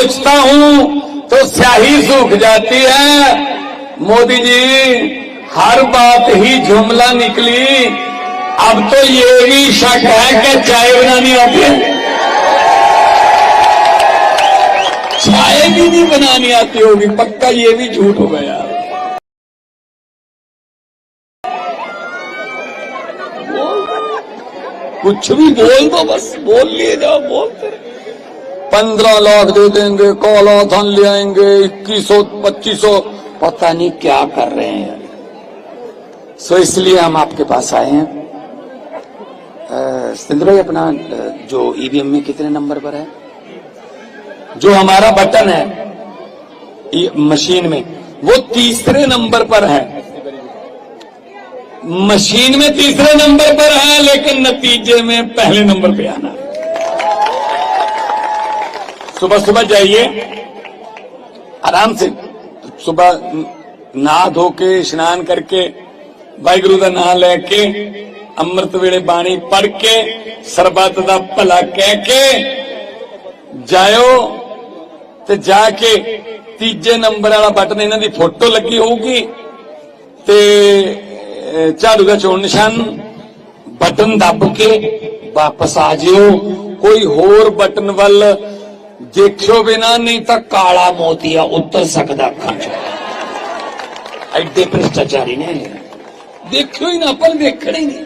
सोचता हूँ तो स्याही सूख जाती है। मोदी जी, हर बात ही जुमला निकली। अब तो ये भी शक है कि चाय बनानी आती है। चाय भी नहीं बनानी आती होगी, पक्का ये भी झूठ हो गया। कुछ भी बोल दो बस, बोल लिए जाओ बोलते पंद्रह लाख दे देंगे, काला धन ले आएँगे, इक्कीस सौ, पच्चीस सौ। पता नहीं क्या कर रहे हैं। सो इसलिए हम आपके पास आए हैं। सतेंद्र भाई, अपना जो ईवीएम में कितने नंबर पर है? जो हमारा बटन है मशीन में, वो तीसरे नंबर पर है। मशीन में तीसरे नंबर पर है, लेकिन नतीजे में पहले नंबर पे आना। सुबह सुबह जाइए आराम से सुबह नहा धो के स्नान करके ਵਾਹਿਗੁਰੂ ਦਾ ਨਾਮ ਲੈ ਕੇ ਅੰਮ੍ਰਿਤ ਵੇਲੇ ਬਾਣੀ ਪੜ੍ਹ ਕੇ ਸਰਬੱਤ ਦਾ ਭਲਾ ਕਹਿ ਕੇ ਜਾਇਓ ਤੇ ਜਾ ਕੇ ਤੀਜੇ ਨੰਬਰ ਵਾਲਾ ਬਟਨ ਇਹਨਾਂ ਦੀ ਫੋਟੋ ਲੱਗੀ ਹੋਊਗੀ ਤੇ ਅਹ, ਝਾੜੂ ਦਾ ਚੋਣ ਨਿਸ਼ਾਨ ਬਟਨ ਦੱਬ ਕੇ ਵਾਪਸ ਆ ਜਿਓ ਕੋਈ ਹੋਰ ਬਟਨ ਵੱਲ ਦੇਖਿਓ ਬਿਨਾ ਨਹੀਂ ਤਾਂ ਕਾਲਾ ਮੋਤੀਆ ਉੱਤਰ ਸਕਦਾ ਅੱਖਾਂ ਚੋਂ। ਐਡੇ ਭ੍ਰਿਸ਼ਟਾਚਾਰੀ ਨੇ ਦੇਖਿਓ ਹੀ ਨਾ ਪਰ ਨੇ ਦੇਖਣਾ ਹੀ ਨਹੀਂ।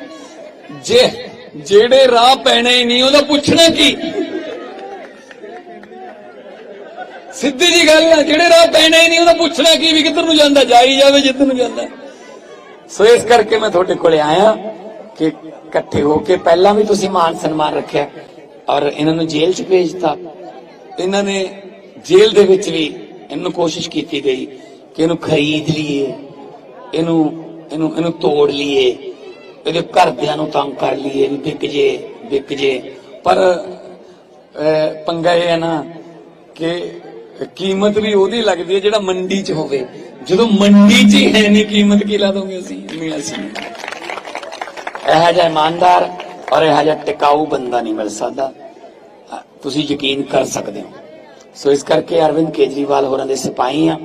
ਜੇ, ਜਿਹੜੇ ਰਾਹ ਪੈਣੇ ਹੀ ਨਹੀਂ, ਉਹਦਾ ਪੁੱਛਣਾ ਕੀ? ਸਿੱਧੀ ਜੀ ਗੱਲ ਆ, ਜਿਹੜੇ ਰਾਹ ਪੈਣੇ ਹੀ ਨਹੀਂ, ਉਹਦਾ ਪੁੱਛਣਾ ਕੀ ਵੀ ਕਿੱਧਰ ਨੂੰ ਜਾਂਦਾ ਜਾਈ ਜਾਵੇ ਜਿੱਧਰ ਨੂੰ ਜਾਂਦਾ। ਸੋ ਇਸ ਕਰਕੇ ਮੈਂ ਤੁਹਾਡੇ ਕੋਲੇ ਆਇਆ ਕਿ ਇਕੱਠੇ ਹੋ ਕੇ ਪਹਿਲਾਂ ਵੀ ਤੁਸੀਂ ਮਾਨ ਸਨਮਾਨ ਰੱਖਿਆ ਔਰ ਇਹਨਾਂ ਨੂੰ ਜੇਲ੍ਹ 'ਚ ਭੇਜਤਾ ਇਹਨਾਂ ਨੇ ਜੇਲ੍ਹ ਦੇ ਵਿੱਚ ਵੀ ਇਹਨੂੰ ਕੋਸ਼ਿਸ਼ ਕੀਤੀ ਗਈ ਕਿ ਇਹਨੂੰ ਖਰੀਦ ਲਈਏ, ਇਹਨੂੰ ਇਹਨੂੰ ਇਹਨੂੰ ਤੋੜ ਲਈਏ, ਇਹਦੇ ਘਰਦਿਆਂ ਨੂੰ ਤੰਗ ਕਰ ਲਈਏ, ਵੀ ਵਿਕ ਜੇ ਵਿਕ ਜੇ। ਪਰ ਪੰਗਾ ਇਹ ਹੈ ਨਾ ਕਿ ਕੀਮਤ ਵੀ ਉਹਦੀ ਲੱਗਦੀ ਹੈ ਜਿਹੜਾ ਮੰਡੀ 'ਚ ਹੋਵੇ। ਜਦੋਂ ਮੰਡੀ 'ਚ ਹੀ ਹੈ ਨਹੀਂ ਕੀਮਤ ਕੀ ਲਾ ਦੋਗੇ ਅਸੀਂ? ਨਹੀਂ ਅਸੀਂ ਨਹੀਂ। ਇਹੋ ਜਿਹਾ ਇਮਾਨਦਾਰ ਔਰ ਇਹੋ ਜਿਹਾ ਟਿਕਾਊ ਬੰਦਾ ਨਹੀਂ ਮਿਲ ਸਕਦਾ। ਤੁਸੀਂ ਯਕੀਨ ਕਰ ਸਕਦੇ ਹੋ। ਸੋ ਇਸ ਕਰਕੇ ਅਰਵਿੰਦ ਕੇਜਰੀਵਾਲ ਹੋਰਾਂ ਦੇ ਸਿਪਾਹੀ ਆ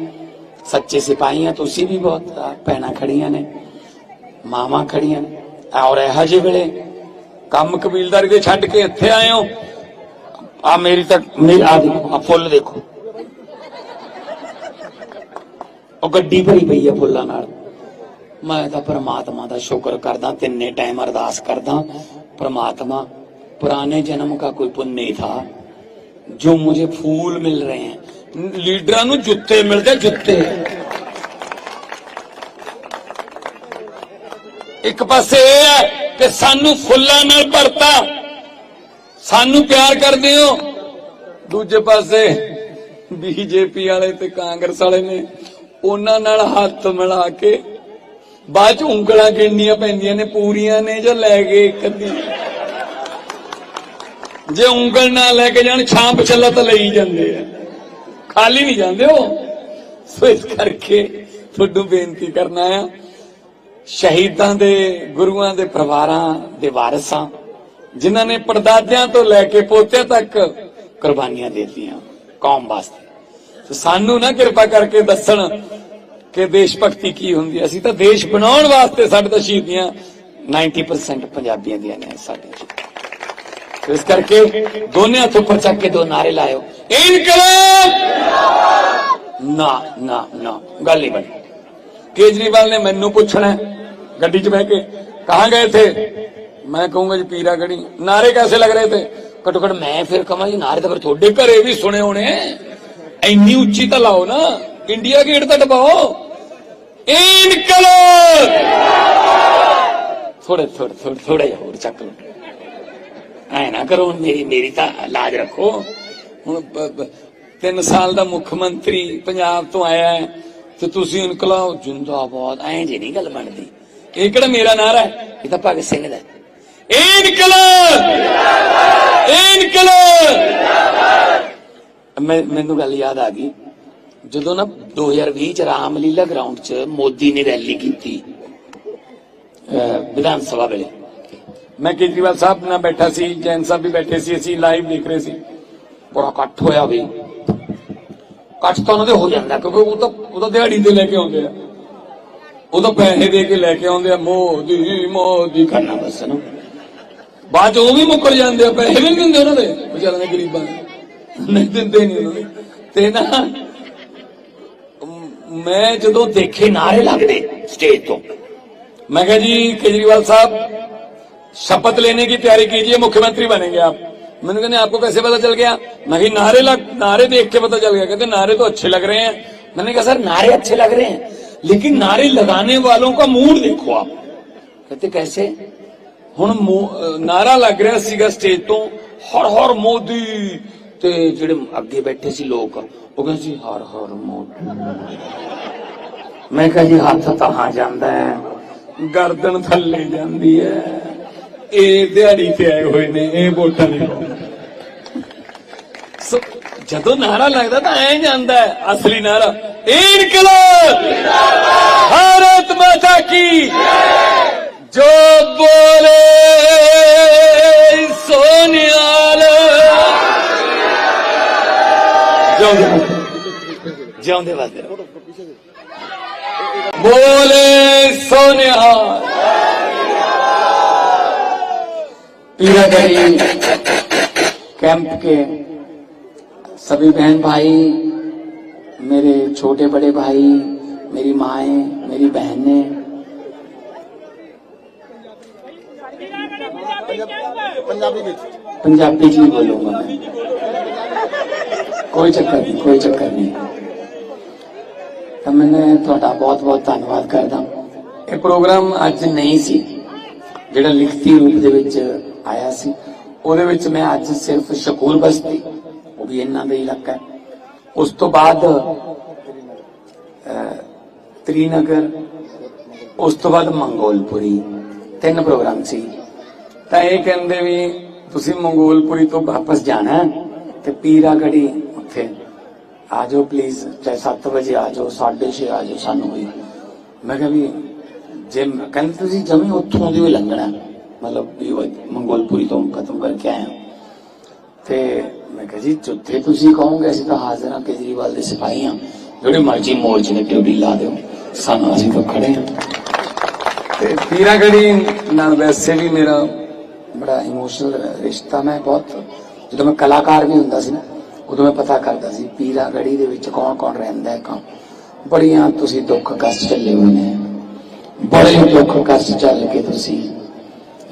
ਸੱਚੇ ਸਿਪਾਹੀ ਆ ਤੁਸੀਂ ਵੀ ਬਹੁਤ ਪੈਣਾ ਖੜੀਆਂ ਨੇ, ਮਾਵਾਂ ਖੜੀਆਂ ਨੇ। ਔਰ ਇਹੋ ਜਿਹੇ ਵੇਲੇ ਕੰਮ ਕਬੀਲਦਾਰੀ ਦੇ ਛੱਡ ਕੇ ਇੱਥੇ ਆਏ ਹੋ। ਆ ਮੇਰੀ ਤੱਕ ਮੇਰੀ ਆ ਦੇਖੋ ਆ ਫੁੱਲ ਦੇਖੋ। ਉਹ ਗੱਡੀ ਭਰੀ ਪਈ ਆ ਫੁੱਲਾਂ ਨਾਲ। ਮੈਂ ਤਾਂ ਪਰਮਾਤਮਾ ਦਾ ਸ਼ੁਕਰ ਕਰਦਾ, ਤਿੰਨੇ ਟਾਈਮ ਅਰਦਾਸ ਕਰਦਾ, ਪਰਮਾਤਮਾ पुराने जन्म का कोई पुण्य नहीं था जो मुझे फूल मिल रहे हैं ਲੀਡਰਾਂ ਨੂੰ ਜੁੱਤੇ ਮਿਲਦੇ ਜੁੱਤੇ ਇੱਕ ਪਾਸੇ ਇਹ ਹੈ ਕਿ ਸਾਨੂੰ ਫੁੱਲਾਂ ਨਾਲ ਭਰਤਾ ਸਾਨੂੰ ਪਿਆਰ ਕਰਦੇ ਹੋ ਦੂਜੇ ਪਾਸੇ ਬੀਜੇਪੀ ਵਾਲੇ ਤੇ ਕਾਂਗਰਸ ਵਾਲੇ ਨੇ ਉਹਨਾਂ ਨਾਲ ਹੱਥ ਮਿਲਾ ਕੇ ਬਾਅਦ ਚ ਉਂਗਲਾਂ ਗਿਣਨੀਆਂ ਪੈਂਦੀਆਂ ਨੇ ਪੂਰੀਆਂ ਨੇ ਜਾਂ ਲੈ ਗਏ ਇੱਕ ਅੱਧੀ ਜੇ ਉਂਗਲ ਨਾ ਲੈ ਕੇ ਜਾਣ, ਛਾਂਪ ਚੱਲਾ ਤਾਂ ਲਈ ਜਾਂਦੇ ਆ। ਖਾਲੀ ਨਹੀਂ ਜਾਂਦੇ ਉਹ। ਸੋ ਇਸ ਕਰਕੇ ਤੁਹਾਨੂੰ ਬੇਨਤੀ ਕਰਨਾ ਆ ਸ਼ਹੀਦਾਂ ਦੇ, ਗੁਰੂਆਂ ਦੇ ਪਰਿਵਾਰਾਂ ਦੇ ਵਾਰਸਾਂ, ਜਿਨ੍ਹਾਂ ਨੇ ਪੜਦਾਦਿਆਂ ਤੋਂ ਲੈ ਕੇ ਪੋਤਿਆਂ ਤੱਕ ਕੁਰਬਾਨੀਆਂ ਦੇ ਦਿੱਤੀਆਂ, ਕੌਮ ਵਾਸਤੇ। ਸਾਨੂੰ ਨਾ ਕਿਰਪਾ ਕਰਕੇ ਦੱਸਣ ਕਿ ਦੇਸ਼ ਭਗਤੀ ਕੀ ਹੁੰਦੀ ਅਸੀਂ ਤਾਂ ਦੇਸ਼ ਬਣਾਉਣ ਵਾਸਤੇ ਸਾਡੇ ਤਾਂ ਸ਼ਹੀਦੀਆਂ 90% ਪੰਜਾਬੀਆਂ ਦੀਆਂ ਨੇ ਸਾਡੇ। ਇਸ ਕਰਕੇ ਦੋਨੇ ਹੱਥ ਉੱਪਰ ਚੱਕ ਕੇ ਦੋ ਨਾਰੇ ਲਾਇਓ। ਇਨਕਲਾਬ! ਨਾ ਨਾ ਨਾ, ਗੱਲ ਨਹੀਂ ਬਣੀ। ਕੇਜਰੀਵਾਲ ਨੇ ਮੈਨੂੰ ਪੁੱਛਣਾ ਗੱਡੀ 'ਚ ਬਹਿ ਕੇ, ਕਹਾਂ ਗਏ ਥੇ ਮੈਂ ਕਹੂੰਗਾ ਜੀ ਪੀਰਾ ਗੜੀ ਨਾਰੇ ਕੈਸੇ ਲੱਗ ਰਹੇ ਤੇ ਘਟੋ ਘਟ ਮੈਂ ਫਿਰ ਕਹਾਂ ਜੀ, ਨਾਰੇ ਤਾਂ ਫਿਰ ਤੁਹਾਡੇ ਘਰੇ ਵੀ ਸੁਣੇ ਹੋਣੇ। ਇੰਨੀ ਉੱਚੀ ਤਾਂ ਲਾਓ ਨਾ, ਇੰਡੀਆ ਗੇਟ ਤਾਂ ਦਬਾਓ। ਇਨਕਲਾਬ! ਥੋੜੇ ਥੋੜੇ ਥੋੜੇ ਥੋੜਾ ਜਿਹਾ ਹੋਰ ਚੱਕ ਲਓ। ਐ ਨਾ ਕਰੋ, ਮੇਰੀ ਮੇਰੀ ਤਾਂ ਲਾਜ ਰੱਖੋ। ਹੁਣ ਬ- ਤਿੰਨ ਸਾਲ ਦਾ ਮੁੱਖ ਮੰਤਰੀ ਪੰਜਾਬ ਤੋਂ ਆਇਆ ਹੈ, ਤੇ ਤੁਸੀਂ ਇਨਕਲਾਬ ਜਿੰਦਾਬਾਦ, ਐਂ ਜੇ ਨਹੀਂ ਗੱਲ ਬਣਦੀ। ਇਹ ਕਿਹੜਾ ਮੇਰਾ ਨਾਰਾ ਹੈ? ਇਹ ਤਾਂ ਭਗਤ ਸਿੰਘ ਦਾ ਇਨਕਲਾਬ! ਇਨਕਲਾਬ! ਮੈਂ, ਮੈਨੂੰ ਗੱਲ ਯਾਦ ਆ ਗਈ। ਜਦੋਂ ਨਾ 2020 ਚ ਰਾਮਲੀਲਾ ਗਰਾਊਂਡ 'ਚ ਮੋਦੀ ਨੇ ਰੈਲੀ ਕੀਤੀ ਵਿਧਾਨ ਸਭਾ ਵੇਲੇ। ਮੈਂ ਕੇਜਰੀਵਾਲ ਸਾਹਿਬ ਨਾਲ ਬੈਠਾ ਸੀ, ਜੈਨ ਸਾਹਿਬ ਵੀ ਬੈਠੇ ਸੀ, ਅਸੀਂ ਲਾਈਵ ਦੇਖ ਰਹੇ ਸੀ। ਬੜਾ ਕੱਟ ਹੋਇਆ ਵੀ। ਕੱਟ ਤਾਂ ਉਹਨਾਂ ਹੋ ਜਾਂਦਾ, ਕਿਉਂਕਿ ਉਹ ਤਾਂ ਉਹ ਤਾਂ ਦਿਹਾੜੀ ਤੇ ਲੈ ਕੇ ਆਉਂਦੇ ਆ। ਉਹ ਤਾਂ ਪੈਸੇ ਦੇ ਕੇ ਲੈ ਕੇ ਆਉਂਦੇ ਆ, ਮੋਦੀ ਮੋਦੀ ਕਰਨਾ ਬਸ ਨਾ ਬਾਅਦ ਉਹ ਵੀ ਮੁੱਕਰ ਜਾਂਦੇ ਆ, ਪੈਸੇ ਵੀ ਨਹੀਂ ਦਿੰਦੇ ਉਹਨਾਂ ਦੇ, ਵਿਚਾਰਿਆਂ ਦੇ ਗਰੀਬਾਂ ਦੇ। ਨਹੀਂ ਦਿੰਦੇ ਨਹੀਂ ਉਹਨਾਂ ਨੂੰ ਤੇ ਨਾ ਮੈਂ ਜਦੋਂ ਦੇਖੇ ਨਾਰੇ ਲੱਗਦੇ ਸਟੇਜ ਤੋਂ, ਮੈਂ ਕਿਹਾ ਜੀ, ਕੇਜਰੀਵਾਲ ਸਾਹਿਬ शपथ लेने की तैयारी कीजिए मुख्यमंत्री बनेंगे आप मैंने कहा नहीं, आपको कैसे पता चल गया मैं कहा नारे लग नारे देख के पता चल गया कहते नारे तो अच्छे लग रहे हैं मैंने कहा सर नारे अच्छे लग रहे हैं लेकिन नारे लगाने वालों का मूड देखो आप कहते कैसे ਹੁਣ ਮੋ- ਅਹ ਨਾਰਾ ਲੱਗ ਰਿਹਾ ਸੀਗਾ ਸਟੇਜ ਤੋਂ ਹਰ ਹਰ ਮੋਦੀ ਤੇ ਜਿਹੜੇ ਅੱਗੇ ਬੈਠੇ ਸੀ ਲੋਕ ਉਹ ਕਹਿੰਦੇ ਸੀ ਹਰ ਹਰ ਮੋਦੀ ਮੈਂ ਕਿਹਾ ਜੀ ਹੱਥ ਤਾਂ ਹਾਂ ਜਾਂਦਾ ਹੈ ਗਰਦਨ ਥੱਲੇ ਜਾਂਦੀ ਹੈ ਇਹ ਦਿਹਾੜੀ ਤੇ ਆਏ ਹੋਏ ਨੇ, ਇਹ ਵੋਟਾਂ ਨਹੀਂ ਸੋ, ਜਦੋਂ ਨਾਰਾ ਲੱਗਦਾ ਤਾਂ ਐ ਜਾਂਦਾ ਹੈ, ਅਸਲੀ ਨਾਰਾ। ਇਨਕਲਾਬ! ਭਾਰਤ ਮਾਤਾ ਕੀ ਜੋ! ਬੋਲੇ ਸੋਨਿਆਲ। ਜਿਉਂਦੇ ਜਿਉਂਦੇ ਵਾਦੇ ਰਹੋ बोले सोनिहार पीरागढ़ी कैंप के सभी बहन भाई मेरे छोटे बड़े भाई मेरी माएं मेरी बहनें ਪੰਜਾਬੀ ਵਿੱਚ पंजाबी जी बोलूंगा मैं ਕੋਈ ਚੱਕਰ ਨਹੀਂ ਕੋਈ ਚੱਕਰ ਨਹੀਂ ਤਾਂ ਮੈਂ ਤੁਹਾਡਾ ਬਹੁਤ ਬਹੁਤ ਧੰਨਵਾਦ ਕਰਦਾ ਇਹ ਪ੍ਰੋਗਰਾਮ ਅੱਜ ਨਹੀਂ ਸੀ ਜਿਹੜਾ ਲਿਖਤੀ ਰੂਪ ਦੇ ਵਿੱਚ ਆਇਆ ਸੀ। ਉਹਦੇ ਵਿੱਚ ਮੈਂ ਅੱਜ ਸਿਰਫ ਸ਼ਕੂਰ ਬਸਤੀ ਉਹ ਵੀ ਇਹਨਾਂ ਦਾ ਇਲਾਕਾ ਹੈ। ਉਸ ਤੋਂ ਬਾਅਦ ਅਹ, ਤ੍ਰੀਨਗਰ ਉਸ ਤੋਂ ਬਾਅਦ ਮੰਗੋਲਪੁਰੀ ਤਿੰਨ ਪ੍ਰੋਗਰਾਮ ਸੀ। ਤਾਂ ਇਹ ਕਹਿੰਦੇ ਵੀ ਤੁਸੀਂ ਮੰਗੋਲਪੁਰੀ ਤੋਂ ਵਾਪਸ ਜਾਣਾ ਹੈ ਪੀਰਾ ਪੀਰਾਗੜੀ ਉੱਥੇ ਆ ਜਾਓ ਪਲੀਜ਼ ਚਾਹੇ 7 ਵਜੇ ਆ ਜਾਓ 6:30 ਆ ਜਾਓ ਸਾਨੂੰ ਵੀ। ਮੈਂ ਕਿਹਾ ਵੀ ਜੇ ਕਹਿੰਦੇ ਤੁਸੀਂ ਜਮੀ ਉੱਥੋਂ ਦੀ ਵੀ ਲੰਘਣਾ ਮਤਲਬ ਵੀ ਉਹ ਮੰਗੋਲਪੁਰੀ ਤੋਂ ਖਤਮ ਕਰਕੇ ਆਏ ਹਾਂ। ਤੇ ਮੈਂ ਕਿਹਾ ਜੀ ਜਿੱਥੇ ਤੁਸੀਂ ਕਹੋਗੇ, ਅਸੀਂ ਤਾਂ ਹਾਜ਼ਰ ਹਾਂ, ਕੇਜਰੀਵਾਲ ਦੇ ਸਿਪਾਹੀ ਹਾਂ। ਜਿਹੜੇ ਮਰਜ਼ੀ ਮੋਰਚੇ ਦੇ ਡਿਊਟੀ ਲਾ ਦਿਓ। ਸਾਨੂੰ ਅਸੀਂ ਤਾਂ ਖੜੇ ਹਾਂ। ਤੇ ਪੀਰਾਗੜੀ ਨਾਲ ਵੈਸੇ ਵੀ ਮੇਰਾ ਬੜਾ ਇਮੋਸ਼ਨਲ ਰਿਸ਼ਤਾ ਮੈਂ ਬਹੁਤ, ਜਦੋਂ ਮੈਂ ਕਲਾਕਾਰ ਵੀ ਹੁੰਦਾ ਸੀ ਨਾ, ਉਦੋਂ ਮੈਂ ਪਤਾ ਕਰਦਾ ਸੀ ਪੀਰਾਗੜੀ ਦੇ ਵਿੱਚ ਕੌਣ ਕੌਣ ਰਹਿੰਦਾ ਹੈ, ਕੌਣ। ਬੜੀਆਂ ਤੁਸੀਂ ਦੁੱਖ ਕਸ਼ਟ ਚੱਲੇ ਹੋਏ ਨੇ। ਬੜੇ ਦੁੱਖ ਕਸ਼ਟ ਚੱਲ ਕੇ ਤੁਸੀਂ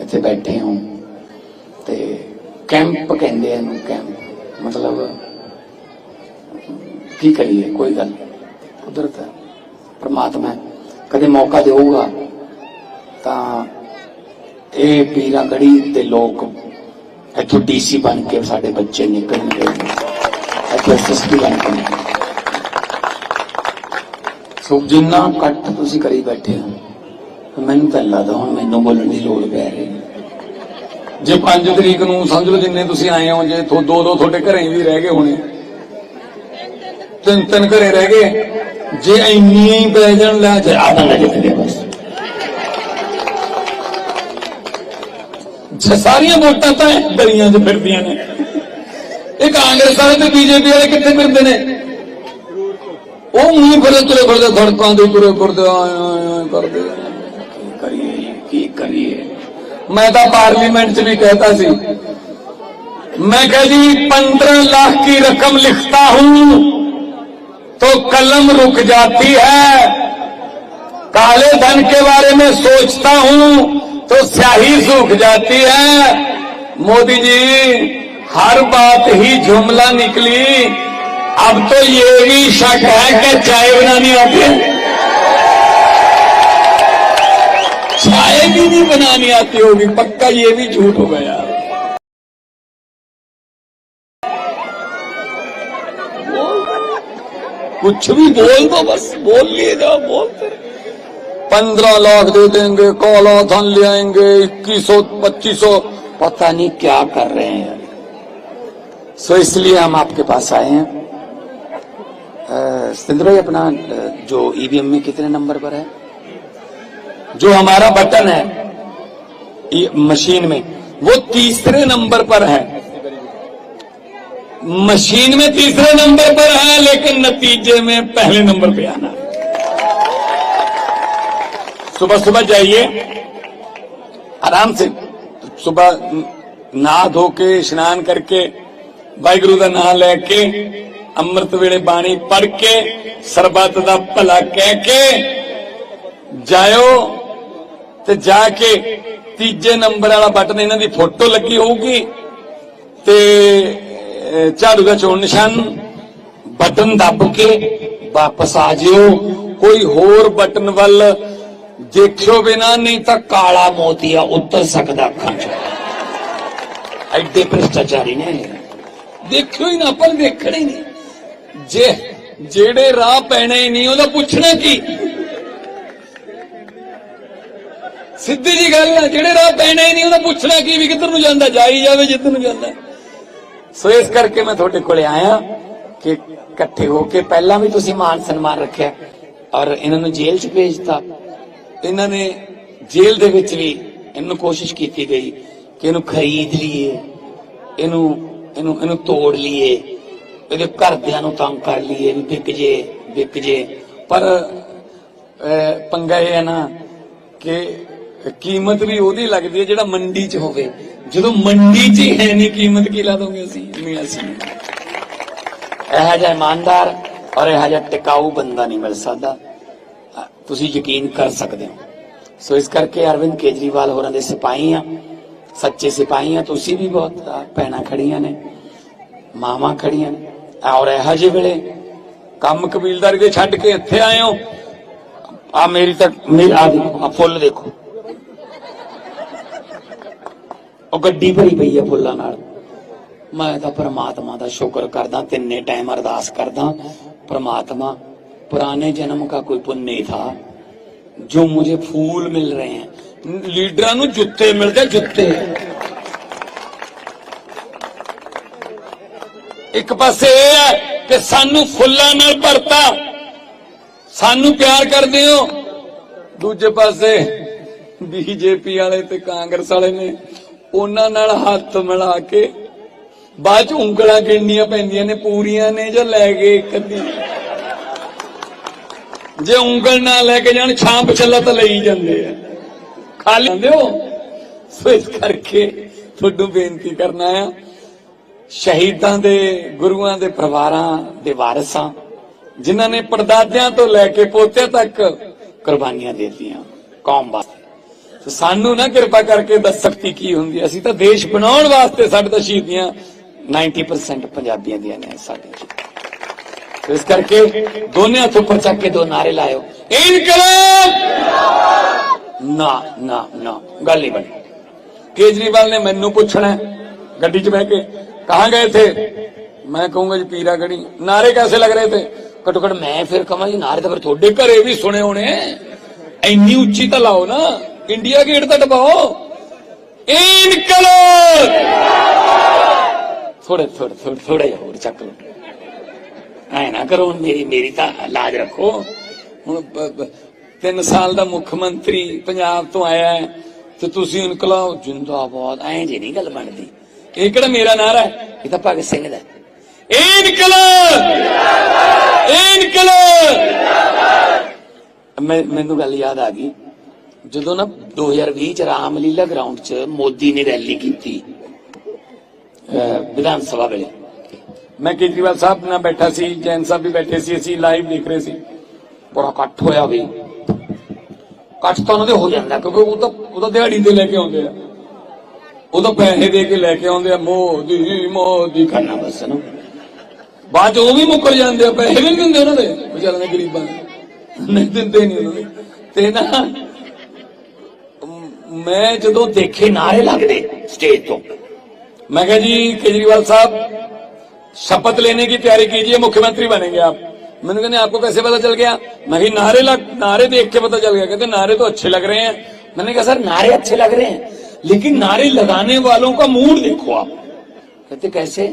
ਇੱਥੇ ਬੈਠੇ ਹੋ। ਤੇ ਕੈਂਪ ਕਹਿੰਦੇ ਇਹਨੂੰ ਕੈਂਪ ਮਤਲਬ, ਕੀ ਕਰੀਏ, ਕੋਈ ਗੱਲ ਕੁਦਰਤ ਹੈ, ਪ੍ਰਮਾਤਮਾ ਕਦੇ ਮੌਕਾ ਦੇਊਗਾ, ਤਾਂ ਇਹ ਪੀਰਾਂ ਗੜੀ ਦੇ ਲੋਕ ਇੱਥੋਂ ਡੀਸੀ ਬਣ ਕੇ ਸਾਡੇ ਬੱਚੇ ਨਿਕਲਣਗੇ। ਇੱਥੋਂ ਐਸਐਸਪੀ ਬਣ ਕੇ ਸੋ ਜਿੰਨਾ ਕੱਟ ਤੁਸੀਂ ਕਰੀ ਬੈਠੇ ਹੋ ਮੈਨੂੰ ਤਾਂ ਲੱਗਦਾ ਹੁਣ ਮੈਨੂੰ ਬੋਲਣ ਦੀ ਲੋੜ ਪੈ ਰਹੀ। ਜੇ 5 ਤਰੀਕ ਨੂੰ ਸਮਝ ਲਓ ਜਿੰਨੇ ਤੁਸੀਂ ਆਏ ਹੋ ਜੇ ਦੋ ਦੋ ਤੁਹਾਡੇ ਘਰੇ ਵੀ ਰਹਿ ਗਏ ਹੋਣੇ। ਤਿੰਨ ਤਿੰਨ ਘਰੇ ਰਹਿ ਗਏ। ਜੇ ਇੰਨੀਆਂ ਹੀ ਪੈ ਜਾਣ ਲੈ ਜਾ। ਆਦਾ ਲੈ ਜਿੱਤੇ ਬਸ। ਜੇ ਸਾਰੀਆਂ ਵੋਟਾਂ ਤਾਂ ਗਲੀਆਂ 'ਚ ਫਿਰਦੀਆਂ ਨੇ। ਇਹ ਕਾਂਗਰਸ ਵਾਲੇ ਤੇ ਬੀਜੇਪੀ ਵਾਲੇ ਕਿੱਥੇ ਫਿਰਦੇ ਨੇ? ਉਹ ਮੂੰਹ ਫਿਰੇ ਤੁਰੇ ਫਿਰਦੇ ਸੜਕਾਂ ਦੇ ਤੁਰੇ ਫਿਰਦੇ ਆਏ ਆਏ ਆਏ ਕਰਦੇ। ਮੈਂ ਤਾਂ ਪਾਰਲੀਮੈਂਟ 'ਚ ਵੀ कहता ਸੀ मैं कह जी पंद्रह लाख की रकम लिखता हूं तो कलम रुक जाती है काले धन के बारे में सोचता हूं तो स्याही सूख जाती है मोदी जी हर बात ही जुमला निकली अब तो ये भी शक है कि चाय बनानी आती है चाय भी नहीं, बनानी आती होगी। पक्का ये भी झूठ हो गया। कुछ भी बोल दो, बस बोल लिए जाओ बोलते पंद्रह लाख दे देंगे, काला धन ले आएँगे, इक्कीस पच्चीस पता नहीं क्या कर रहे हैं। सो इसलिए हम आपके पास आए हैं। सतेंद्र भाई, अपना जो ईवीएम में कितने नंबर पर है? जो हमारा बटन है ये मशीन में वो तीसरे नंबर पर है मशीन में तीसरे नंबर पर है लेकिन लेकिन नतीजे में पहले नंबर पे आना सुबह सुबह जाइए आराम से सुबह नहा धो के स्नान करके ਵਾਹਿਗੁਰੂ ਦਾ ਨਾਮ ਲੈ ਕੇ ਅੰਮ੍ਰਿਤ ਵੇਲੇ ਬਾਣੀ ਪੜ੍ਹ ਕੇ ਸਰਬੱਤ ਦਾ ਭਲਾ ਕਹਿ ਕੇ ਜਾਇਓ ਤੇ ਜਾ ਕੇ ਤੀਜੇ ਨੰਬਰ ਵਾਲਾ ਬਟਨ ਇਹਨਾਂ ਦੀ ਫੋਟੋ ਲੱਗੀ ਹੋਊਗੀ ਤੇ ਝਾੜੂ ਦਾ ਚੋਣ ਨਿਸ਼ਾਨ ਬਟਨ ਦੱਬ ਕੇ ਵਾਪਸ ਆ ਜਿਓ। ਕੋਈ ਹੋਰ ਬਟਨ ਵੱਲ ਦੇਖਿਓ ਬਿਨਾ, ਨਹੀਂ ਤਾਂ ਕਾਲਾ ਮੋਤੀਆ ਉੱਤਰ ਸਕਦਾ ਅੱਖਾਂ 'ਚ। ਐਡੇ ਭ੍ਰਿਸ਼ਟਾਚਾਰੀ ਨੇ ਦੇਖਿਓ ਹੀ ਨਾ ਪਰ ਦੇਖਣੇ ਨਹੀਂ। ਜੇ, ਜਿਹੜੇ ਰਾਹ ਪੈਣੇ ਹੀ ਨਹੀਂ, ਉਹਦਾ ਪੁੱਛਣਾ ਕੀ? ਸਿੱਧੀ ਜੀ ਗੱਲ ਹੈ ਜਿਹੜੇ ਰਾਹ ਪੈਣਾ ਹੀ ਨਹੀਂ, ਉਹਦਾ ਪੁੱਛਣਾ ਕੀ ਵੀ ਕਿੱਧਰ ਨੂੰ ਜਾਂਦਾ ਜਾਈ ਜਾਵੇ ਜਿੱਧਰ ਨੂੰ ਜਾਂਦਾ। ਸੋ ਇਸ ਕਰਕੇ ਮੈਂ ਤੁਹਾਡੇ ਕੋਲੇ ਆਇਆ ਕਿ ਇਕੱਠੇ ਹੋ ਕੇ ਪਹਿਲਾਂ ਵੀ ਤੁਸੀਂ ਮਾਨ ਸਨਮਾਨ ਰੱਖਿਆ ਔਰ ਇਹਨਾਂ ਨੂੰ ਜੇਲ੍ਹ 'ਚ ਭੇਜਤਾ। ਇਹਨਾਂ ਨੇ ਜੇਲ੍ਹ ਦੇ ਵਿੱਚ ਵੀ ਇਹਨੂੰ ਕੋਸ਼ਿਸ਼ ਕੀਤੀ ਗਈ ਕਿ ਇਹਨੂੰ ਖਰੀਦ ਲਈਏ, ਇਹਨੂੰ ਇਹਨੂੰ ਇਹਨੂੰ ਤੋੜ ਲਈਏ, ਇਹਦੇ ਘਰਦਿਆਂ ਨੂੰ ਤੰਗ ਕਰ ਲਈਏ ਵੀ ਵਿਕ ਜੇ ਵਿਕ ਜੇ। ਪਰ ਪੰਗਾ ਇਹ ਹੈ ਨਾ ਕਿ ਕੀਮਤ ਵੀ ਉਹਦੀ ਲੱਗਦੀ ਹੈ ਜਿਹੜਾ ਮੰਡੀ 'ਚ ਹੋਵੇ। ਜਦੋਂ ਮੰਡੀ 'ਚ ਹੀ ਹੈ ਨਹੀਂ ਕੀਮਤ ਕੀ ਲਾ ਦੋਗੇ ਅਸੀਂ? ਨਹੀਂ ਅਸੀਂ। ਇਹ ਜਿਹਾ ਇਮਾਨਦਾਰ ਔਰ ਇਹ ਜਿਹਾ ਟਿਕਾਊ ਬੰਦਾ ਨਹੀਂ ਮਿਲ ਸਕਦਾ। ਤੁਸੀਂ ਯਕੀਨ ਕਰ ਸਕਦੇ ਹੋ। ਸੋ ਇਸ ਕਰਕੇ ਅਰਵਿੰਦ ਕੇਜਰੀਵਾਲ ਹੋਰਾਂ ਦੇ ਸਿਪਾਹੀ ਆ। ਸੱਚੇ ਸਿਪਾਹੀ ਆ। ਤੁਸੀਂ ਵੀ ਬਹੁਤ ਅ, ਭੈਣਾਂ ਖੜੀਆਂ ਨੇ। ਮਾਵਾਂ ਖੜੀਆਂ ਨੇ। ਔਰ ਇਹ ਜਿਹੇ ਵੇਲੇ ਕੰਮ ਕਬੀਲਦਾਰੀ ਦੇ ਛੱਡ ਕੇ ਇੱਥੇ ਆਏ ਹੋ। ਆ ਮੇਰੀ ਤਾਂ ਮੇਰੀ ਫੁੱਲ ਦੇਖੋ। ਉਹ ਗੱਡੀ ਭਰੀ ਪਈ ਹੈ ਫੁੱਲਾਂ ਨਾਲ। ਮੈਂ ਤਾਂ ਪ੍ਰਮਾਤਮਾ ਦਾ ਸ਼ੁਕਰ ਕਰਦਾ, ਤਿੰਨੇ ਟਾਈਮ ਅਰਦਾਸ ਕਰਦਾ, ਪਰਮਾਤਮਾ, ਪੁਰਾਣੇ ਜਨਮ ਦਾ ਕੋਈ ਪੁੰਨ ਨਹੀਂ ਥਾ। ਜੋ ਮੁਝੇ ਫੂਲ ਮਿਲ ਰਹੇ ਹਨ ਲੀਡਰਾਂ ਨੂੰ ਜੁੱਤੇ ਮਿਲਦੇ ਜੁੱਤੇ। ਇੱਕ ਪਾਸੇ ਇਹ ਹੈ ਕਿ ਸਾਨੂੰ ਫੁੱਲਾਂ ਨਾਲ ਭਰਤਾ। ਸਾਨੂੰ ਪਿਆਰ ਕਰਦੇ ਹੋ। ਦੂਜੇ ਪਾਸੇ ਬੀਜੇਪੀ ਵਾਲੇ ਤੇ ਕਾਂਗਰਸ ਵਾਲੇ ਨੇ ਉਹਨਾਂ ਨਾਲ ਹੱਥ ਮਿਲਾ ਕੇ ਬਾਅਦ ਚ ਉਂਗਲਾਂ ਗਿਣਨੀਆਂ ਪੈਂਦੀਆਂ ਨੇ, ਪੂਰੀਆਂ ਨੇ ਜਾਂ ਲੈ ਗਏ ਇੱਕ ਜੇ ਉਂਗਲ ਨਾ ਲੈ ਕੇ ਜਾਣ ਛਾਂ ਪਛੱਲਾ ਤਾਂ ਲਈ ਜਾਂਦੇ ਆ। ਖਾ ਲੈਂਦੇ ਹੋ? ਸੋ ਇਸ ਕਰਕੇ ਤੁਹਾਨੂੰ ਬੇਨਤੀ ਕਰਨਾ ਆ, ਸ਼ਹੀਦਾਂ ਦੇ, ਗੁਰੂਆਂ ਦੇ ਪਰਿਵਾਰਾਂ ਦੇ ਵਾਰਸਾਂ, ਜਿਨ੍ਹਾਂ ਨੇ ਪੜਦਾਦਿਆਂ ਤੋਂ ਲੈ ਕੇ ਪੋਤਿਆਂ ਤੱਕ ਕੁਰਬਾਨੀਆਂ ਦੇ ਦਿੱਤੀਆਂ। ਕੌਮ ਵਾਸਤੇ। ਸਾਨੂੰ ਨਾ ਕਿਰਪਾ ਕਰਕੇ ਦੱਸ ਸਕਤੀ ਕੀ ਹੁੰਦੀ ਅਸੀਂ ਤਾਂ ਦੇਸ਼ ਬਣਾਉਣ ਵਾਸਤੇ ਸਾਡੇ ਤਾਂ ਸ਼ਹੀਦੀਆਂ 90% ਪੰਜਾਬੀਆਂ ਦੀਆਂ ਨੇ ਸਾਡੇ ਇਸ ਕਰਕੇ ਦੋਨੇ ਹੱਥ ਉੱਪਰ ਚੱਕ ਕੇ ਦੋ ਨਾਰੇ ਲਾਇਓ। ਇਨਕਲਾਬ! ਨਾ ਨਾ ਨਾ, ਗੱਲ ਨਹੀਂ ਬਣੀ। ਕੇਜਰੀਵਾਲ ਨੇ ਮੈਨੂੰ ਪੁੱਛਣਾ ਗੱਡੀ 'ਚ ਬਹਿ ਕੇ, ਕਹਾਂ ਗਏ ਥੇ ਮੈਂ ਕਹੂੰਗਾ ਜੀ ਪੀਰਾ ਗੜੀ ਨਾਰੇ ਕੈਸੇ ਲੱਗ ਰਹੇ ਥੇ ਘੱਟੋ ਘੱਟ ਮੈਂ ਫਿਰ ਕਹਾਂ ਜੀ, ਨਾਰੇ ਤਾਂ ਫਿਰ ਤੁਹਾਡੇ ਘਰੇ ਵੀ ਸੁਣੇ ਹੋਣੇ। ਇੰਨੀ ਉੱਚੀ ਤਾਂ ਲਾਓ ਨਾ। ਇੰਡੀਆ ਗੇਟ ਤਾਂ ਦਬਾਓ। ਇਨਕਲਾਬ! ਥੋੜੇ ਥੋੜੇ ਥੋੜੇ ਥੋੜੇ ਹੋਰ ਚੱਕ ਲਓ। ਐ ਨਾ ਕਰੋ, ਮੇਰੀ ਮੇਰੀ ਤਾਂ ਲਾਜ ਰੱਖੋ। ਹੁਣ ਬ- ਸਾਲ ਦਾ ਮੁੱਖ ਮੰਤਰੀ ਪੰਜਾਬ ਤੋਂ ਆਇਆ ਹੈ, ਤੇ ਤੁਸੀਂ ਇਨਕਲਾਬ, ਜਿੰਦਾਬਾਦ, ਐਂ ਜੇ ਨਹੀਂ ਗੱਲ ਬਣਦੀ। ਇਹ ਕਿਹੜਾ ਮੇਰਾ ਨਾਰਾ ਹੈ? ਇਹ ਤਾਂ ਭਗਤ ਸਿੰਘ ਦਾ ਇਨਕਲਾਬ! ਇਨਕਲਾਬ! ਮੈਨੂੰ ਗੱਲ ਯਾਦ ਆ ਗਈ। ਜਦੋਂ ਨਾ 2020 ਚ ਰਾਮਲੀਲਾ ਗਰਾਊਂਡ 'ਚ ਮੋਦੀ ਨੇ ਰੈਲੀ ਕੀਤੀ ਵਿਧਾਨ ਸਭਾ ਵੇਲੇ। ਮੈਂ ਕੇਜਰੀਵਾਲ ਸਾਹਿਬ ਨਾਲ ਬੈਠਾ ਸੀ, ਜੈਨ ਸਾਹਿਬ ਵੀ ਬੈਠੇ ਸੀ, ਅਸੀਂ ਲਾਈਵ ਦੇਖ ਰਹੇ ਸੀ। ਬੜਾ ਇਕੱਠ ਹੋਇਆ ਵੀ। ਇਕੱਠ ਤਾਂ ਉਹਨਾਂ ਦੇ ਹੋ ਜਾਂਦਾ, ਕਿਉਂਕਿ ਉਹ ਤਾਂ ਉਹ ਤਾਂ ਦਿਹਾੜੀ ਤੇ ਲੈ ਕੇ ਆਉਂਦੇ ਆ। ਉਹ ਤਾਂ ਪੈਸੇ ਦੇ ਕੇ ਲੈ ਕੇ ਆਉਂਦੇ ਆ, ਮੋਦੀ ਮੋਦੀ ਕਰਨਾ ਬਸ ਨਾ। ਬਾਅਦ 'ਚ ਉਹ ਵੀ ਮੁੱਕਰ ਜਾਂਦੇ ਆ, ਪੈਸੇ ਵੀ ਨਹੀਂ ਦਿੰਦੇ ਉਹਨਾਂ ਦੇ। ਵਿਚਾਰਿਆਂ ਦੇ ਗਰੀਬਾਂ ਨਹੀਂ ਦਿੰਦੇ ਨਹੀਂ ਉਹਨਾਂ ਦੇ। ਤੇ ਨਾ ਮ- ਮੈਂ ਜਦੋਂ ਦੇਖੇ ਨਾਰੇ ਲੱਗਦੇ ਸਟੇਜ ਤੋਂ मैं कहा जी केजरीवाल साहब शपथ लेने की तैयारी कीजिए मुख्यमंत्री बनेंगे आप मैंने कहा नहीं, आपको कैसे पता चल गया मैं कहा, नारे लग नारे देख के पता चल गया कहते नारे तो अच्छे लग रहे हैं मैंने कहा सर नारे अच्छे लग रहे हैं लेकिन नारे लगाने वालों का मूड देखो आप कहते कैसे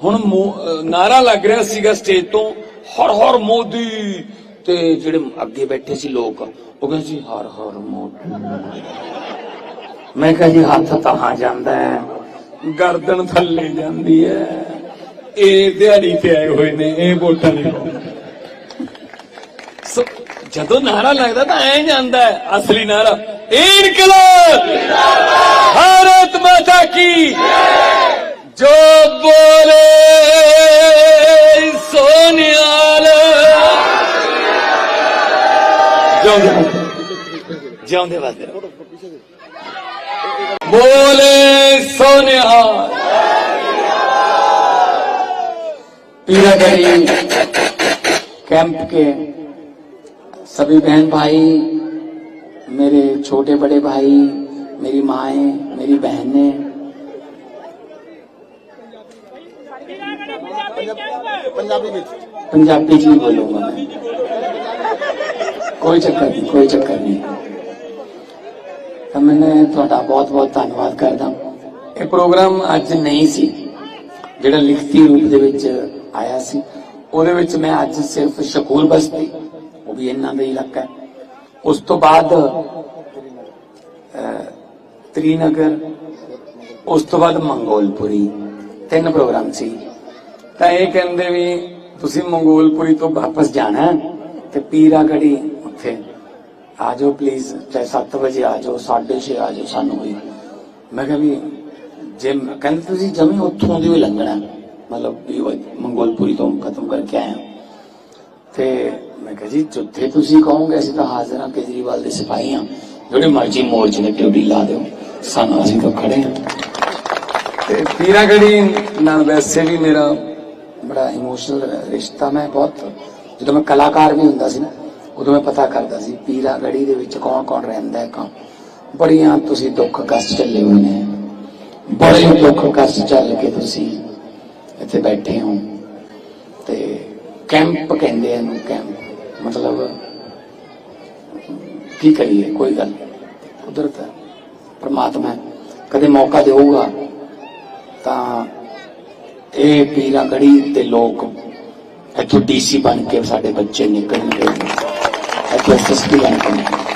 ਹੁਣ ਮੋ- ਅਹ ਨਾਰਾ ਲੱਗ ਰਿਹਾ ਸੀਗਾ ਸਟੇਜ ਤੋਂ ਹਰ ਹਰ ਮੋਦੀ ਤੇ ਜਿਹੜੇ ਅੱਗੇ ਬੈਠੇ ਸੀ ਲੋਕ ਉਹ ਕਹਿੰਦੇ ਜੀ, ਹਰ ਹਰ ਮੋਦੀ ਮੈਂ ਕਿਹਾ ਜੀ, ਹੱਥ ਤਾਂ ਜਾਂਦਾ ਹੈ। ਗਰਦਨ ਥੱਲੇ ਜਾਂਦੀ ਹੈ। ਇਹ ਦਿਹਾੜੀ ਤੇ ਆਏ ਹੋਏ ਨੇ, ਇਹ ਵੋਟਾਂ ਨਹੀਂ ਸੋ, ਜਦੋਂ ਨਾਰਾ ਲੱਗਦਾ ਤਾਂ ਐ ਜਾਂਦਾ ਹੈ, ਅਸਲੀ ਨਾਰਾ। ਇਨਕਲਾਬ! ਭਾਰਤ ਮਾਤਾ ਕੀ ਜੋ ਬੋਲੇ ਸੋਨਿਆਲ। ਜੋ जाऊंदे वास्ते बोले, सोने पीरागढ़ी कैंप के सभी बहन भाई, मेरे छोटे बड़े भाई, मेरी माए, मेरी बहने पंजाबी पंजाबी जी बोलूँगा मैं। कोई चक्कर नहीं, कोई चक्कर नहीं। ਤਾਂ ਮੈਨੇ ਤੁਹਾਡਾ ਬਹੁਤ ਬਹੁਤ ਧੰਨਵਾਦ ਕਰਦਾ। ਇਹ ਪ੍ਰੋਗਰਾਮ ਅੱਜ ਨਹੀਂ ਸੀ। ਜਿਹੜਾ ਲਿਖਤੀ ਰੂਪ ਦੇ ਵਿੱਚ ਆਇਆ ਸੀ। ਉਹਦੇ ਵਿੱਚ ਮੈਂ ਅੱਜ ਸਿਰਫ ਸ਼ਕੂਰ ਬਸਤੀ ਉਹ ਵੀ ਇਹਨਾਂ ਦਾ ਇਲਾਕਾ ਉਸ ਤੋਂ ਬਾਅਦ ਅਹ, ਤ੍ਰੀਨਗਰ ਉਸ ਤੋਂ ਬਾਅਦ ਮੰਗੋਲਪੁਰੀ ਤਿੰਨ ਪ੍ਰੋਗਰਾਮ ਸੀ। ਤਾਂ ਇਹ ਕਹਿੰਦੇ ਵੀ ਤੁਸੀਂ ਮੰਗੋਲਪੁਰੀ ਤੋਂ ਵਾਪਸ ਜਾਣਾ ਹੈ ਤੇ ਪੀਰਾਗੜੀ ਉੱਥੇ। ਆ ਜਾਓ ਪਲੀਜ਼ ਚਾਹੇ 7 ਵਜੇ ਆ ਜਾਓ 6:30 ਆ ਜਾਓ ਸਾਨੂੰ ਵੀ। ਮੈਂ ਕਿਹਾ ਵੀ ਜੇ ਕਹਿੰਦੇ ਤੁਸੀਂ ਜਮੀ ਉੱਥੋਂ ਦੀ ਹੀ ਲੰਘਣਾ। ਮਤਲਬ ਵੀ ਮੰਗੋਲਪੁਰੀ ਤੋਂ ਖਤਮ ਕਰਕੇ ਆਏ ਤੇ ਮੈਂ ਕਿਹਾ ਜੀ, ਜਿੱਥੇ ਤੁਸੀਂ ਕਹੋਗੇ, ਅਸੀਂ ਤਾਂ ਹਾਜ਼ਰ ਹਾਂ ਕੇਜਰੀਵਾਲ ਦੇ ਸਿਪਾਹੀ ਹਾਂ। ਜਿਹੜੇ ਮਰਜ਼ੀ ਮੋਰਚੇ ਤੇ ਡਿਊਟੀ ਲਾ ਦਿਓ। ਸਾਨੂੰ ਅਸੀਂ ਤਾਂ ਖੜੇ ਹਾਂ। ਤੇ ਪੀਰਾਗੜੀ ਨਾਲ ਵੈਸੇ ਵੀ ਮੇਰਾ ਬੜਾ ਇਮੋਸ਼ਨਲ ਰਿਸ਼ਤਾ ਮੈਂ ਬਹੁਤ ਜਦੋਂ ਮੈਂ ਕਲਾਕਾਰ ਵੀ ਹੁੰਦਾ ਸੀ ਨਾ ਉਦੋਂ ਮੈਂ ਪਤਾ ਕਰਦਾ ਸੀ ਪੀਰਾ ਗੜੀ ਦੇ ਵਿੱਚ ਕੌਣ ਕੌਣ ਰਹਿੰਦਾ ਹੈ ਕੌਣ। ਬੜੀਆਂ ਤੁਸੀਂ ਦੁੱਖ ਕਸ਼ਟ ਚੱਲੇ ਹੋਏ ਨੇ। ਬੜੇ ਦੁੱਖ ਕਸ਼ਟ ਚੱਲ ਕੇ ਤੁਸੀਂ ਇੱਥੇ ਬੈਠੇ ਹੋ। ਤੇ ਕੈਂਪ ਕਹਿੰਦੇ ਇਹਨੂੰ ਕੈਂਪ। ਮਤਲਬ ਕੀ ਕਰੀਏ ਕੋਈ ਗੱਲ ਕੁਦਰਤ ਹੈ ਪ੍ਰਮਾਤਮਾ ਕਦੇ ਮੌਕਾ ਦੇਊਗਾ ਤਾਂ ਇਹ ਪੀਰਾਂ ਗੜੀ ਦੇ ਲੋਕ ਇੱਥੋਂ ਡੀਸੀ ਬਣ ਕੇ ਸਾਡੇ ਬੱਚੇ ਨਿਕਲਣਗੇ। ਇੱਥੋਂ ਐਸਐਸਪੀ ਬਣ ਕੇ ਨਿਕਲਣਗੇ।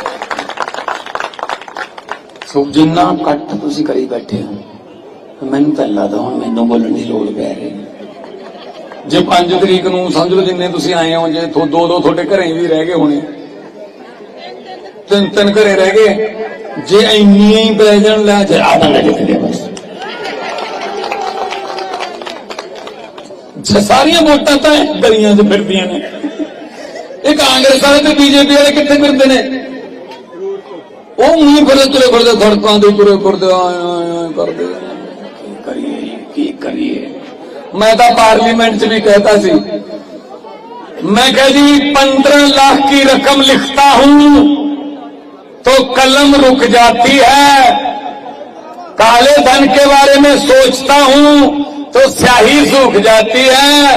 ਸੋ ਜਿੰਨਾ ਕੱਟ ਤੁਸੀਂ ਕਰੀ ਬੈਠੇ ਹੋ ਮੈਨੂੰ ਤਾਂ ਲੱਗਦਾ ਹੁਣ ਮੈਨੂੰ ਬੋਲਣ ਦੀ ਲੋੜ ਪੈ ਰਹੀ। ਜੇ 5 ਤਰੀਕ ਨੂੰ ਸਮਝ ਲਓ ਜਿੰਨੇ ਤੁਸੀਂ ਆਏ ਹੋ ਜੇ ਦੋ ਦੋ ਤੁਹਾਡੇ ਘਰੇ ਵੀ ਰਹਿ ਗਏ ਹੋਣੇ। ਤਿੰਨ ਤਿੰਨ ਘਰੇ ਰਹਿ ਗਏ। ਜੇ ਇੰਨੀਆਂ ਹੀ ਪੈ ਜਾਣ ਲੈ ਜਾ। ਜ਼ਿਆਦਾ ਨਾ ਲਿਖ ਦੇ ਬਸ। ਜੇ ਸਾਰੀਆਂ ਵੋਟਾਂ ਤਾਂ ਗਲੀਆਂ 'ਚ ਫਿਰਦੀਆਂ ਨੇ। ਇਹ ਕਾਂਗਰਸ ਵਾਲੇ ਤੇ ਬੀਜੇਪੀ ਵਾਲੇ ਕਿੱਥੇ ਫਿਰਦੇ ਨੇ ਉਹ ਮੂੰਹ ਫਿਰਦੇ ਤੁਰੇ ਫਿਰਦੇ ਸੜਕਾਂ ਦੇ ਤੁਰੇ ਫਿਰਦੇ ਆਏ ਆਏ ਆਏ ਕਰਦੇ ਕੀ ਕਰੀਏ ਜੀ, ਕੀ ਕਰੀਏ ਮੈਂ ਤਾਂ ਪਾਰਲੀਮੈਂਟ 'ਚ ਵੀ कहता ਸੀ मैं कह जी पंद्रह लाख की रकम लिखता हूं तो कलम रुक जाती है काले धन के बारे में सोचता हूं तो स्याही सूख जाती है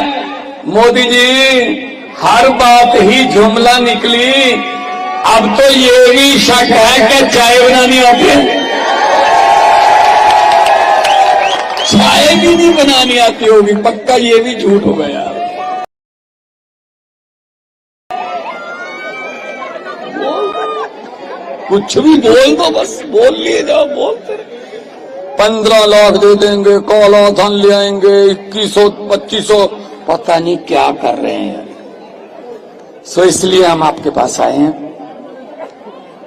मोदी जी हर बात ही जुमला निकली। अब तो ये भी शक है कि चाय बनानी आती है। चाय भी नहीं बनानी आती होगी, पक्का ये भी झूठ हो गया। कुछ भी बोल दो बस, बोल लिए जाओ बोलते पंद्रह लाख दे देंगे, काला धन ले आएँगे, इक्कीस सौ, पच्चीस सौ, पता नहीं क्या कर रहे हैं। सो इसलिए हम आपके पास आए हैं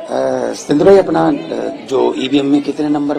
अ, सतेंद्र भाई अपना अ, जो ईवीएम में कितने नंबर